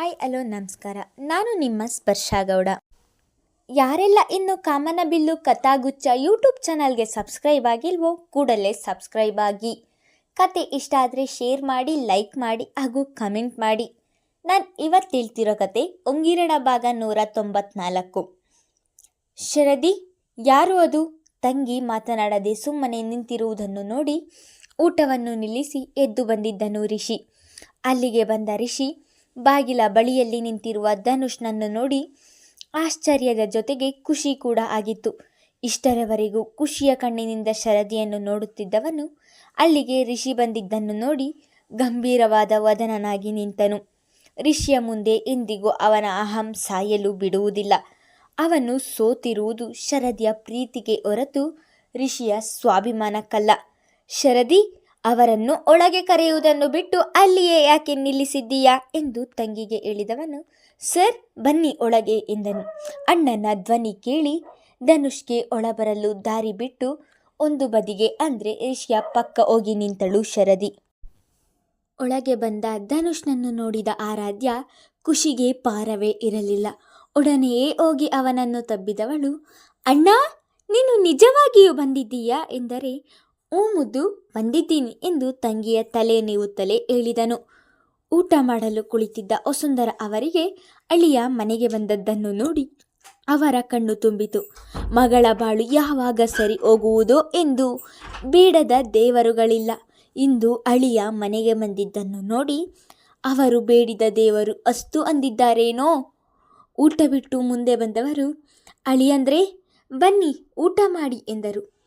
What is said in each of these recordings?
Hi hello ನಮಸ್ಕಾರ. ನಾನು ನಿಮ್ಮ ಸ್ಪರ್ಶ ಗೌಡ. ಯಾರೆಲ್ಲ ಇನ್ನು ಕಾಮನಬಿಲ್ಲು ಕಥಾಗುಚ್ಚ ಯೂಟ್ಯೂಬ್ ಚಾನಲ್ಗೆ ಸಬ್ಸ್ಕ್ರೈಬ್ ಆಗಿಲ್ವೋ, ಕೂಡಲೇ ಸಬ್ಸ್ಕ್ರೈಬ್ ಆಗಿ. ಕತೆ ಇಷ್ಟ ಆದರೆ ಶೇರ್ ಮಾಡಿ, ಲೈಕ್ ಮಾಡಿ ಹಾಗೂ ಕಮೆಂಟ್ ಮಾಡಿ. ನಾನು ಇವತ್ತು ಹೇಳ್ತಿರೋ ಕತೆ ಒಂಗಿರಣ ಭಾಗ ನೂರ ತೊಂಬತ್ನಾಲ್ಕು. ಶರದಿ, ಯಾರು ಅದು? ತಂಗಿ ಮಾತನಾಡದೆ ಸುಮ್ಮನೆ ನಿಂತಿರುವುದನ್ನು ನೋಡಿ ಊಟವನ್ನು ನಿಲ್ಲಿಸಿ ಎದ್ದು ಬಂದಿದ್ದನು ರಿಷಿ. ಅಲ್ಲಿಗೆ ಬಂದ ರಿಷಿ ಬಾಗಿಲ ಬಳಿಯಲ್ಲಿ ನಿಂತಿರುವ ಧನುಷ್ನನ್ನು ನೋಡಿ ಆಶ್ಚರ್ಯದ ಜೊತೆಗೆ ಖುಷಿ ಕೂಡ ಆಗಿತ್ತು. ಇಷ್ಟರವರೆಗೂ ಖುಷಿಯ ಕಣ್ಣಿನಿಂದ ಶರದಿಯನ್ನು ನೋಡುತ್ತಿದ್ದವನು ಅಲ್ಲಿಗೆ ರಿಷಿ ಬಂದಿದ್ದನ್ನು ನೋಡಿ ಗಂಭೀರವಾದ ವದನನಾಗಿ ನಿಂತನು. ರಿಷಿಯ ಮುಂದೆ ಎಂದಿಗೂ ಅವನ ಅಹಂ ಸಾಯಲು ಬಿಡುವುದಿಲ್ಲ. ಅವನು ಸೋತಿರುವುದು ಶರದಿಯ ಪ್ರೀತಿಗೆ ಹೊರತು ರಿಷಿಯ ಸ್ವಾಭಿಮಾನಕ್ಕಲ್ಲ. ಶರದಿ ಅವರನ್ನು ಒಳಗೆ ಕರೆಯುವುದನ್ನು ಬಿಟ್ಟು ಅಲ್ಲಿಯೇ ಯಾಕೆ ನಿಲ್ಲಿಸಿದ್ದೀಯಾ ಎಂದು ತಂಗಿಗೆ ಹೇಳಿದವನು, ಸರ್, ಬನ್ನಿ ಒಳಗೆ ಎಂದನು. ಅಣ್ಣನ ಧ್ವನಿ ಕೇಳಿ ಧನುಷ್ಗೆ ಒಳಬರಲು ದಾರಿ ಬಿಟ್ಟು ಒಂದು ಬದಿಗೆ, ಅಂದರೆ ಏಷ್ಯಾ ಪಕ್ಕ ಹೋಗಿ ನಿಂತಳು ಶರದಿ. ಒಳಗೆ ಬಂದ ಧನುಷ್ನನ್ನು ನೋಡಿದ ಆರಾಧ್ಯ ಖುಷಿಗೆ ಪಾರವೇ ಇರಲಿಲ್ಲ. ಒಡನೆಯೇ ಹೋಗಿ ಅವನನ್ನು ತಬ್ಬಿದವಳು, ಅಣ್ಣ, ನೀನು ನಿಜವಾಗಿಯೂ ಬಂದಿದ್ದೀಯಾ? ಎಂದರೆ ಹ್ಞೂ ಮುದ್ದು ಬಂದಿದ್ದೀನಿ ಎಂದು ತಂಗಿಯ ತಲೆ ನೀವುತ್ತಲೇ ಹೇಳಿದನು. ಊಟ ಮಾಡಲು ಕುಳಿತಿದ್ದ ವಸುಂಧರ ಅವರಿಗೆ ಅಳಿಯ ಮನೆಗೆ ಬಂದದ್ದನ್ನು ನೋಡಿ ಅವರ ಕಣ್ಣು ತುಂಬಿತು. ಮಗಳ ಬಾಳು ಯಾವಾಗ ಸರಿ ಹೋಗುವುದೋ ಎಂದು ಬೇಡದ ದೇವರುಗಳಿಲ್ಲ. ಇಂದು ಅಳಿಯ ಮನೆಗೆ ಬಂದಿದ್ದನ್ನು ನೋಡಿ ಅವರು ಬೇಡಿದ ದೇವರು ಅಸ್ತು ಅಂದಿದ್ದಾರೇನೋ? ಊಟ ಬಿಟ್ಟು ಮುಂದೆ ಬಂದವರು, ಅಳಿಯಂದ್ರೆ ಬನ್ನಿ, ಊಟ ಮಾಡಿ ಎಂದರು.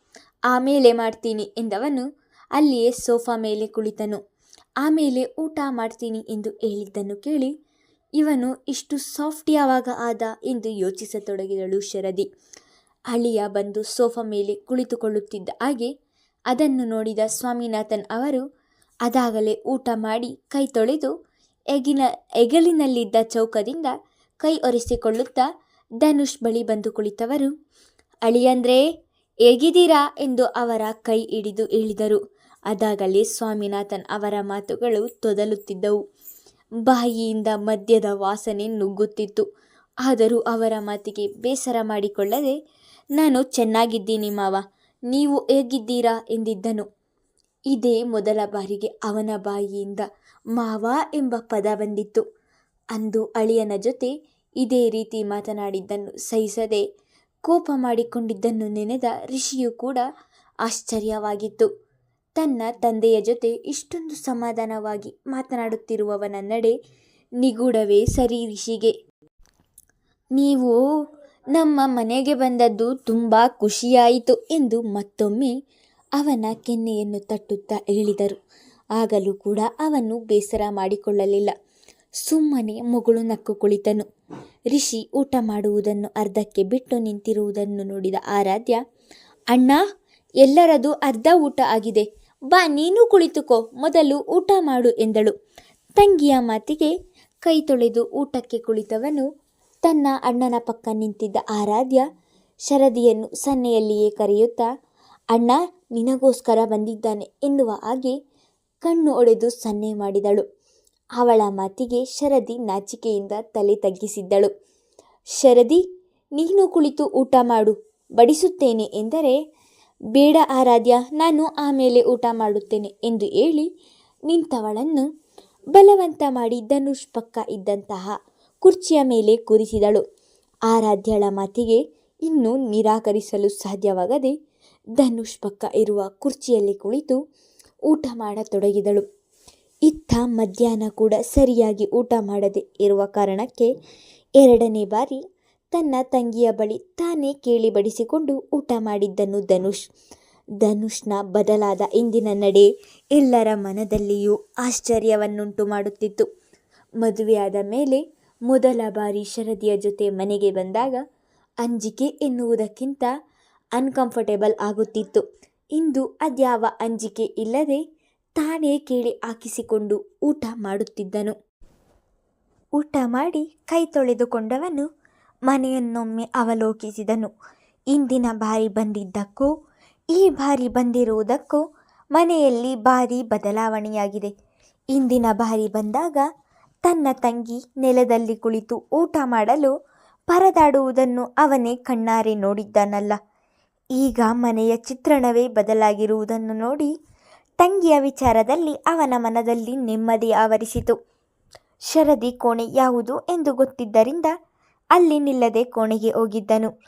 ಆಮೇಲೆ ಮಾಡ್ತೀನಿ ಎಂದವನು ಅಲ್ಲಿಯೇ ಸೋಫಾ ಮೇಲೆ ಕುಳಿತನು. ಆಮೇಲೆ ಊಟ ಮಾಡ್ತೀನಿ ಎಂದು ಹೇಳಿದ್ದನ್ನು ಕೇಳಿ, ಇವನು ಇಷ್ಟು ಸಾಫ್ಟ್ ಯಾವಾಗ ಆದ? ಎಂದು ಯೋಚಿಸತೊಡಗಿದಳು ಶರದಿ. ಅಳಿಯ ಬಂದು ಸೋಫಾ ಮೇಲೆ ಕುಳಿತುಕೊಳ್ಳುತ್ತಿದ್ದ ಹಾಗೆ ಅದನ್ನು ನೋಡಿದ ಸ್ವಾಮಿನಾಥನ್ ಅವರು ಅದಾಗಲೇ ಊಟ ಮಾಡಿ ಕೈ ತೊಳೆದು ಎಗಿನ, ಎಗಲಿನಲ್ಲಿದ್ದ ಚೌಕದಿಂದ ಕೈ ಒರೆಸಿಕೊಳ್ಳುತ್ತಾ ಧನುಷ್ ಬಳಿ ಬಂದು ಕುಳಿತವರು, ಅಳಿಯಂದ್ರೆ ಹೇಗಿದ್ದೀರಾ ಎಂದು ಅವರ ಕೈ ಹಿಡಿದು ಹೇಳಿದರು. ಅದಾಗಲೇ ಸ್ವಾಮಿನಾಥನ್ ಅವರ ಮಾತುಗಳು ತೊದಲುತ್ತಿದ್ದವು. ಬಾಯಿಯಿಂದ ಮದ್ಯದ ವಾಸನೆ ನುಗ್ಗುತ್ತಿತ್ತು. ಆದರೂ ಅವರ ಮಾತಿಗೆ ಬೇಸರ ಮಾಡಿಕೊಳ್ಳದೆ, ನಾನು ಚೆನ್ನಾಗಿದ್ದೀನಿ ಮಾವ, ನೀವು ಹೇಗಿದ್ದೀರಾ ಎಂದಿದ್ದನು. ಇದೇ ಮೊದಲ ಬಾರಿಗೆ ಅವನ ಬಾಯಿಯಿಂದ ಮಾವ ಎಂಬ ಪದ ಬಂದಿತ್ತು. ಅಂದು ಅಳಿಯನ ಜೊತೆ ಇದೇ ರೀತಿ ಮಾತನಾಡಿದ್ದನ್ನು ಸಹಿಸದೆ ಕೋಪ ಮಾಡಿಕೊಂಡಿದ್ದನ್ನು ನೆನೆದ ಋಷಿಯು ಕೂಡ ಆಶ್ಚರ್ಯವಾಗಿತ್ತು. ತನ್ನ ತಂದೆಯ ಜೊತೆ ಇಷ್ಟೊಂದು ಸಮಾಧಾನವಾಗಿ ಮಾತನಾಡುತ್ತಿರುವವನ ನಡೆ ನಿಗೂಢವೇ ಸರಿ ಋಷಿಗೆ ನೀವು ನಮ್ಮ ಮನೆಗೆ ಬಂದದ್ದು ತುಂಬ ಖುಷಿಯಾಯಿತು ಎಂದು ಮತ್ತೊಮ್ಮೆ ಅವನ ಕೆನ್ನೆಯನ್ನು ತಟ್ಟುತ್ತಾ ಹೇಳಿದರು. ಆಗಲೂ ಕೂಡ ಅವನು ಬೇಸರ ಮಾಡಿಕೊಳ್ಳಲಿಲ್ಲ. ಸುಮ್ಮನೆ ಮಗಳು ನಕ್ಕು ಕುಳಿತನು. ರಿಷಿ ಊಟ ಮಾಡುವುದನ್ನು ಅರ್ಧಕ್ಕೆ ಬಿಟ್ಟು ನಿಂತಿರುವುದನ್ನು ನೋಡಿದ ಆರಾಧ್ಯ, ಅಣ್ಣ, ಎಲ್ಲರದು ಅರ್ಧ ಊಟ ಆಗಿದೆ. ಬಾ, ನೀನು ಕುಳಿತುಕೋ. ಮೊದಲು ಊಟ ಮಾಡು ಎಂದಳು. ತಂಗಿಯ ಮಾತಿಗೆ ಕೈ ತೊಳೆದು ಊಟಕ್ಕೆ ಕುಳಿತವನು. ತನ್ನ ಅಣ್ಣನ ಪಕ್ಕ ನಿಂತಿದ್ದ ಆರಾಧ್ಯ ಶರದಿಯನ್ನು ಸನ್ನೆಯಲ್ಲಿಯೇ ಕರೆಯುತ್ತಾ, ಅಣ್ಣ, ನಿನಗೋಸ್ಕರ ಬಂದಿದ್ದಾನೆ ಎನ್ನುವ ಹಾಗೆ ಕಣ್ಣು ಒಡೆದು ಸನ್ನೆ ಮಾಡಿದಳು. ಅವಳ ಮಾತಿಗೆ ಶರದಿ ನಾಚಿಕೆಯಿಂದ ತಲೆ ತಗ್ಗಿಸಿದ್ದಳು. ಶರದಿ, ನೀನು ಕುಳಿತು ಊಟ ಮಾಡು. ಬಡಿಸುತ್ತೇನೆ ಎಂದರೆ, ಬೇಡ ಆರಾಧ್ಯ, ನಾನು ಆಮೇಲೆ ಊಟ ಮಾಡುತ್ತೇನೆ ಎಂದು ಹೇಳಿ ನಿಂತವಳನ್ನು ಬಲವಂತ ಮಾಡಿ ಧನುಷ್ ಪಕ್ಕ ಇದ್ದಂತಹ ಕುರ್ಚಿಯ ಮೇಲೆ ಕೂರಿಸಿದಳು. ಆರಾಧ್ಯಳ ಮಾತಿಗೆ ಇನ್ನೂ ನಿರಾಕರಿಸಲು ಸಾಧ್ಯವಾಗದೆ ಧನುಷ್ ಪಕ್ಕ ಇರುವ ಕುರ್ಚಿಯಲ್ಲಿ ಕುಳಿತು ಊಟ ಮಾಡತೊಡಗಿದಳು. ಇತ್ತ ಮಧ್ಯಾಹ್ನ ಕೂಡ ಸರಿಯಾಗಿ ಊಟ ಮಾಡದೆ ಇರುವ ಕಾರಣಕ್ಕೆ ಎರಡನೇ ಬಾರಿ ತನ್ನ ತಂಗಿಯ ಬಳಿ ತಾನೇ ಕೇಳಿ ಬಡಿಸಿಕೊಂಡು ಊಟ ಮಾಡಿದ್ದನು ಧನುಷ್, ಧನುಷ್ನ ಬದಲಾದ ಇಂದಿನ ನಡೆ ಎಲ್ಲರ ಮನದಲ್ಲಿಯೂ ಆಶ್ಚರ್ಯವನ್ನುಂಟು ಮಾಡುತ್ತಿತ್ತು. ಮದುವೆಯಾದ ಮೇಲೆ ಮೊದಲ ಬಾರಿ ಶರದಿಯ ಜೊತೆ ಮನೆಗೆ ಬಂದಾಗ ಅಂಜಿಕೆ ಎನ್ನುವುದಕ್ಕಿಂತ ಅನ್ಕಂಫರ್ಟೇಬಲ್ ಆಗುತ್ತಿತ್ತು. ಇಂದು ಅದ್ಯಾವ ಅಂಜಿಕೆ ಇಲ್ಲದೆ ತಾನೇ ಕೇಳಿ ಹಾಕಿಸಿಕೊಂಡು ಊಟ ಮಾಡುತ್ತಿದ್ದನು. ಊಟ ಮಾಡಿ ಕೈ ತೊಳೆದುಕೊಂಡವನು ಮನೆಯನ್ನೊಮ್ಮೆ ಅವಲೋಕಿಸಿದನು. ಇಂದಿನ ಬಾರಿ ಬಂದಿದ್ದಕ್ಕೂ, ಈ ಬಾರಿ ಬಂದಿರುವುದಕ್ಕೂ ಮನೆಯಲ್ಲಿ ಭಾರಿ ಬದಲಾವಣೆಯಾಗಿದೆ. ಇಂದಿನ ಬಾರಿ ಬಂದಾಗ ತನ್ನ ತಂಗಿ ನೆಲದಲ್ಲಿ ಕುಳಿತು ಊಟ ಮಾಡಲು ಪರದಾಡುವುದನ್ನು ಅವನೇ ಕಣ್ಣಾರೆ ನೋಡಿದ್ದಾನಲ್ಲ. ಈಗ ಮನೆಯ ಚಿತ್ರಣವೇ ಬದಲಾಗಿರುವುದನ್ನು ನೋಡಿ ತಂಗಿಯ ವಿಚಾರದಲ್ಲಿ ಅವನ ಮನದಲ್ಲಿ ನೆಮ್ಮದಿ ಆವರಿಸಿತು. ಶರದಿ ಕೋಣೆ ಯಾವುದು ಎಂದು ಗೊತ್ತಿದ್ದರಿಂದ ಅಲ್ಲಿ ನಿಲ್ಲದೆ ಕೋಣೆಗೆ ಹೋಗಿದ್ದನು.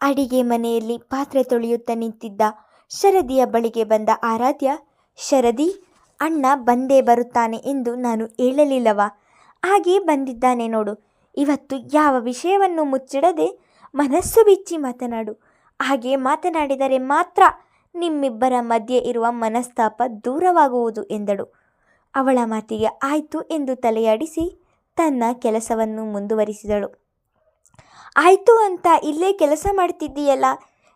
ಅಡಿಗೆ ಮನೆಯಲ್ಲಿ ಪಾತ್ರೆ ತೊಳೆಯುತ್ತಾ ನಿಂತಿದ್ದ ಶರದಿಯ ಬಳಿಗೆ ಬಂದ ಆರಾಧ್ಯ ಶರದಿ ಅಣ್ಣ ಬಂದೇ ಬರುತ್ತಾನೆ ಎಂದು ನಾನು ಹೇಳಲಿಲ್ಲವಾ? ಹಾಗೇ ಬಂದಿದ್ದಾನೆ ನೋಡು. ಇವತ್ತು ಯಾವ ವಿಷಯವನ್ನು ಮುಚ್ಚಿಡದೆ ಮನಸ್ಸು ಬಿಚ್ಚಿ ಮಾತನಾಡು. ಹಾಗೆ ಮಾತನಾಡಿದರೆ ಮಾತ್ರ ನಿಮ್ಮಿಬ್ಬರ ಮಧ್ಯೆ ಇರುವ ಮನಸ್ತಾಪ ದೂರವಾಗುವುದು ಎಂದಳು. ಅವಳ ಮಾತಿಗೆ ಆಯಿತು ಎಂದು ತಲೆಯಾಡಿಸಿ ತನ್ನ ಕೆಲಸವನ್ನು ಮುಂದುವರಿಸಿದಳು. ಆಯಿತು ಅಂತ ಇಲ್ಲೇ ಕೆಲಸ ಮಾಡ್ತಿದ್ದೀಯಲ್ಲ,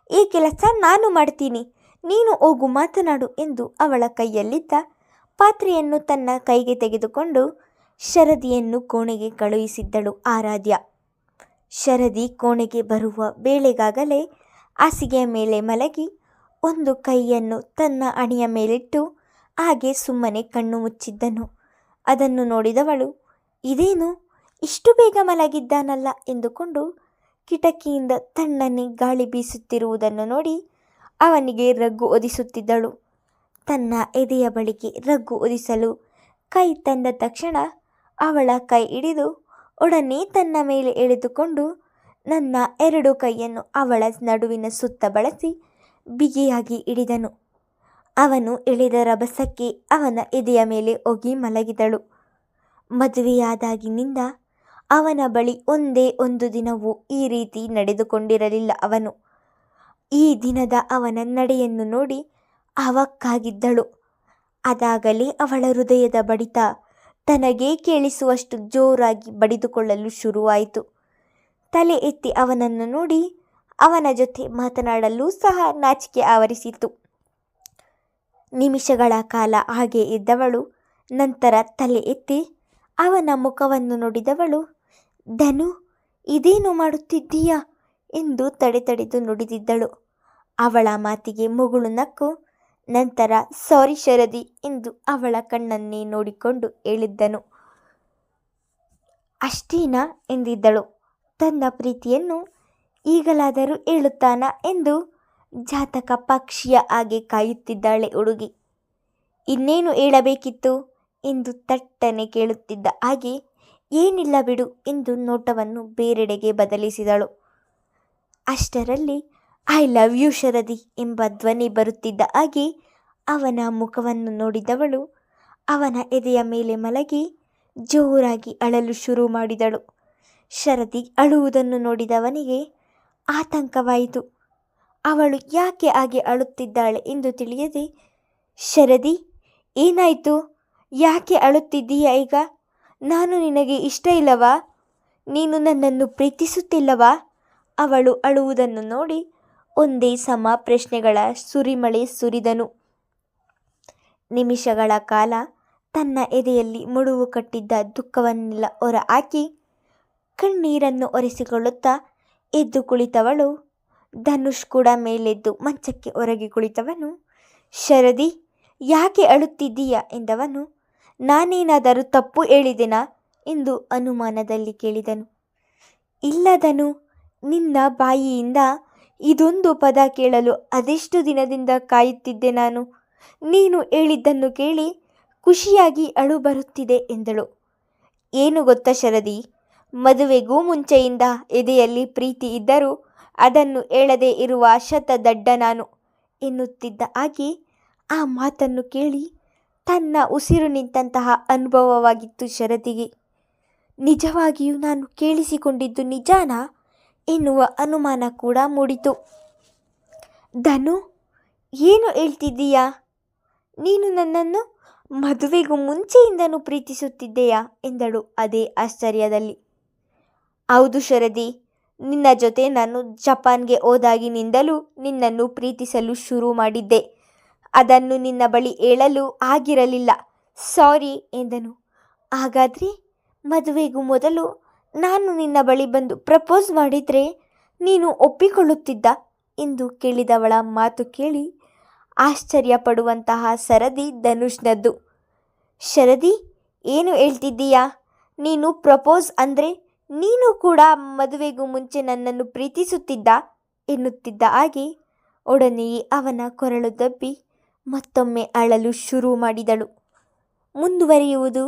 ಈ ಕೆಲಸ ನಾನು ಮಾಡ್ತೀನಿ, ನೀನು ಹೋಗು ಮಾತನಾಡು ಎಂದು ಅವಳ ಕೈಯಲ್ಲಿದ್ದ ಪಾತ್ರೆಯನ್ನು ತನ್ನ ಕೈಗೆ ತೆಗೆದುಕೊಂಡು ಶರದಿಯನ್ನು ಕೋಣೆಗೆ ಕಳುಹಿಸಿದ್ದಳು ಆರಾಧ್ಯ. ಶರದಿ ಕೋಣೆಗೆ ಬರುವ ಬೇಳೆಗಾಗಲೇ ಹಾಸಿಗೆಯ ಮೇಲೆ ಮಲಗಿ ಒಂದು ಕೈಯನ್ನು ತನ್ನ ಅಣಿಯ ಮೇಲಿಟ್ಟು ಹಾಗೆ ಸುಮ್ಮನೆ ಕಣ್ಣು ಮುಚ್ಚಿದ್ದನು. ಅದನ್ನು ನೋಡಿದವಳು, ಇದೇನು? ಇಷ್ಟು ಬೇಗ ಮಲಗಿದ್ದಾನಲ್ಲ? ಎಂದುಕೊಂಡು ಕಿಟಕಿಯಿಂದ ತಣ್ಣನೆ ಗಾಳಿ ಬೀಸುತ್ತಿರುವುದನ್ನು ನೋಡಿ ಅವನಿಗೆ ರಗ್ಗು ಒದಿಸುತ್ತಿದ್ದಳು. ತನ್ನ ಎದೆಯ ಬಳಿಗೆ ರಗ್ಗು ಒದಿಸಲು ಕೈ ತಂದ ತಕ್ಷಣ ಅವಳ ಕೈ ಹಿಡಿದು ಒಡನೆ ತನ್ನ ಮೇಲೆ ಎಳೆದುಕೊಂಡು ನನ್ನ ಎರಡು ಕೈಯನ್ನು ಅವಳ ನಡುವಿನ ಸುತ್ತ ಬಳಸಿ ಬಿಗಿಯಾಗಿ ಹಿಡಿದನು ಅವನು ಎಳೆದ ರಭಸಕ್ಕೆ ಅವನ ಎದೆಯ ಮೇಲೆ ಒಗಿ ಮಲಗಿದಳು. ಮದುವೆಯಾದಾಗಿನಿಂದ ಅವನ ಬಳಿ ಒಂದೇ ಒಂದು ದಿನವೂ ಈ ರೀತಿ ನಡೆದುಕೊಂಡಿರಲಿಲ್ಲ ಅವನು. ಈ ದಿನದ ಅವನ ನಡೆಯನ್ನು ನೋಡಿ ಅವಕ್ಕಾಗಿದ್ದಳು. ಅದಾಗಲೇ ಅವಳ ಹೃದಯದ ಬಡಿತ ತನಗೇ ಕೇಳಿಸುವಷ್ಟು ಜೋರಾಗಿ ಬಡಿದುಕೊಳ್ಳಲು ಶುರುವಾಯಿತು. ತಲೆ ಎತ್ತಿ ಅವನನ್ನು ನೋಡಿ ಅವನ ಜೊತೆ ಮಾತನಾಡಲು ಸಹ ನಾಚಿಕೆ ಆವರಿಸಿತು. ನಿಮಿಷಗಳ ಕಾಲ ಹಾಗೆ ಇದ್ದವಳು, ನಂತರ ತಲೆ ಎತ್ತಿ ಅವನ ಮುಖವನ್ನು ನೋಡಿದವಳು, ಧನು, ಇದೇನು ಮಾಡುತ್ತಿದ್ದೀಯಾ? ಎಂದು ತಡೆ ತಡೆದು ನುಡಿದಿದ್ದಳು. ಅವಳ ಮಾತಿಗೆ ಮುಗುಳು ನಕ್ಕು, ನಂತರ, ಸಾರಿ ಶರದಿ ಎಂದು ಅವಳ ಕಣ್ಣನ್ನೇ ನೋಡಿಕೊಂಡು ಹೇಳಿದ್ದನು. ಅಷ್ಟೇನಾ? ಎಂದಿದ್ದಳು. ತನ್ನ ಪ್ರೀತಿಯನ್ನು ಈಗಲಾದರೂ ಹೇಳುತ್ತಾನ ಎಂದು ಜಾತಕ ಪಕ್ಷಿಯ ಹಾಗೆ ಕಾಯುತ್ತಿದ್ದಾಳೆ ಹುಡುಗಿ. ಇನ್ನೇನು ಹೇಳಬೇಕಿತ್ತು ಎಂದು ತಟ್ಟನೆ ಕೇಳುತ್ತಿದ್ದ ಹಾಗೆ, ಏನಿಲ್ಲ ಬಿಡು ಎಂದು ನೋಟವನ್ನು ಬೇರೆಡೆಗೆ ಬದಲಿಸಿದಳು. ಅಷ್ಟರಲ್ಲಿ ಐ ಲವ್ ಯು ಶರದಿ ಎಂಬ ಧ್ವನಿ ಬರುತ್ತಿದ್ದ ಹಾಗೆ, ಅವನ ಮುಖವನ್ನು ನೋಡಿದವಳು ಅವನ ಎದೆಯ ಮೇಲೆ ಮಲಗಿ ಜೋರಾಗಿ ಅಳಲು ಶುರು ಮಾಡಿದಳು. ಶರದಿ ಅಳುವುದನ್ನು ನೋಡಿದವನಿಗೆ ಆತಂಕವಾಯಿತು. ಅವಳು ಯಾಕೆ ಹಾಗೆ ಅಳುತ್ತಿದ್ದಾಳೆ ಎಂದು ತಿಳಿಯದೆ, ಶರದಿ, ಏನಾಯಿತು? ಯಾಕೆ ಅಳುತ್ತಿದ್ದೀಯಾ ಈಗ? ನಾನು ನಿನಗೆ ಇಷ್ಟ ಇಲ್ಲವಾ? ನೀನು ನನ್ನನ್ನು ಪ್ರೀತಿಸುತ್ತಿಲ್ಲವಾ? ಅವಳು ಅಳುವುದನ್ನು ನೋಡಿ ಒಂದೇ ಸಮ ಪ್ರಶ್ನೆಗಳ ಸುರಿಮಳೆ ಸುರಿದನು. ನಿಮಿಷಗಳ ಕಾಲ ತನ್ನ ಎದೆಯಲ್ಲಿ ಮುಡುವು ಕಟ್ಟಿದ್ದ ದುಃಖವನ್ನೆಲ್ಲ ಹೊರ ಹಾಕಿ ಕಣ್ಣೀರನ್ನು ಒರೆಸಿಕೊಳ್ಳುತ್ತಾ ಎದ್ದು ಕುಳಿತವಳು. ಧನುಷ್ ಕೂಡ ಮೇಲೆದ್ದು ಮಂಚಕ್ಕೆ ಹೊರಗೆ ಕುಳಿತವನು. ಶರದಿ, ಯಾಕೆ ಅಳುತ್ತಿದ್ದೀಯ? ಎಂದವನು. ನಾನೇನಾದರೂ ತಪ್ಪು ಹೇಳಿದೆನಾ? ಎಂದು ಅನುಮಾನದಲ್ಲಿ ಕೇಳಿದನು. ಇಲ್ಲದನು ನಿನ್ನ ಬಾಯಿಯಿಂದ ಇದೊಂದು ಪದ ಕೇಳಲು ಅದೆಷ್ಟು ದಿನದಿಂದ ಕಾಯುತ್ತಿದ್ದೆ ನಾನು. ನೀನು ಹೇಳಿದ್ದನ್ನು ಕೇಳಿ ಖುಷಿಯಾಗಿ ಅಳು ಬರುತ್ತಿದೆ ಎಂದಳು. ಏನು ಗೊತ್ತಾ ಶರದಿ? ಮದುವೆಗೂ ಮುಂಚೆಯಿಂದ ಎದೆಯಲ್ಲಿ ಪ್ರೀತಿ ಇದ್ದರೂ ಅದನ್ನು ಹೇಳದೇ ಇರುವ ಶತದಡ್ಡ ನಾನು ಎನ್ನುತ್ತಿದ್ದ ಹಾಗೆ ಆ ಮಾತನ್ನು ಕೇಳಿ ತನ್ನ ಉಸಿರು ನಿಂತಹ ಅನುಭವವಾಗಿತ್ತು ಶರತಿಗೆ. ನಿಜವಾಗಿಯೂ ನಾನು ಕೇಳಿಸಿಕೊಂಡಿದ್ದು ನಿಜಾನಾ ಎನ್ನುವ ಅನುಮಾನ ಕೂಡ ಮೂಡಿತು. ಧನು, ಏನು ಹೇಳ್ತಿದ್ದೀಯಾ? ನೀನು ನನ್ನನ್ನು ಮದುವೆಗೂ ಮುಂಚೆಯಿಂದನೂ ಪ್ರೀತಿಸುತ್ತಿದ್ದೆಯಾ? ಎಂದಳು ಅದೇ ಆಶ್ಚರ್ಯದಲ್ಲಿ. ಹೌದು ಶರದಿ, ನಿನ್ನ ಜೊತೆ ನಾನು ಜಪಾನ್ಗೆ ಹೋದಾಗಿನಿಂದಲೂ ನಿನ್ನನ್ನು ಪ್ರೀತಿಸಲು ಶುರು ಮಾಡಿದ್ದೆ. ಅದನ್ನು ನಿನ್ನ ಬಳಿ ಹೇಳಲು ಆಗಿರಲಿಲ್ಲ. ಸಾರಿ ಎಂದನು. ಹಾಗಾದರೆ ಮದುವೆಗೂ ಮೊದಲು ನಾನು ನಿನ್ನ ಬಳಿ ಬಂದು ಪ್ರಪೋಸ್ ಮಾಡಿದರೆ ನೀನು ಒಪ್ಪಿಕೊಳ್ಳುತ್ತಿದ್ದ? ಎಂದು ಕೇಳಿದವಳ ಮಾತು ಕೇಳಿ ಆಶ್ಚರ್ಯಪಡುವಂತಹ ಸರದಿ ಧನುಷ್ನದ್ದು. ಶರದಿ, ಏನು ಹೇಳ್ತಿದ್ದೀಯಾ? ನೀನು ಪ್ರಪೋಸ್ ಅಂದರೆ ನೀನು ಕೂಡ ಮದುವೆಗೂ ಮುಂಚೆ ನನ್ನನ್ನು ಪ್ರೀತಿಸುತ್ತಿದ್ದ? ಎನ್ನುತ್ತಿದ್ದ ಹಾಗೆ ಒಡನೆಯೇ ಅವನ ಕೊರಳು ದಬ್ಬಿ ಮತ್ತೊಮ್ಮೆ ಅಳಲು ಶುರು ಮಾಡಿದಳು. ಮುಂದುವರಿಯುವುದು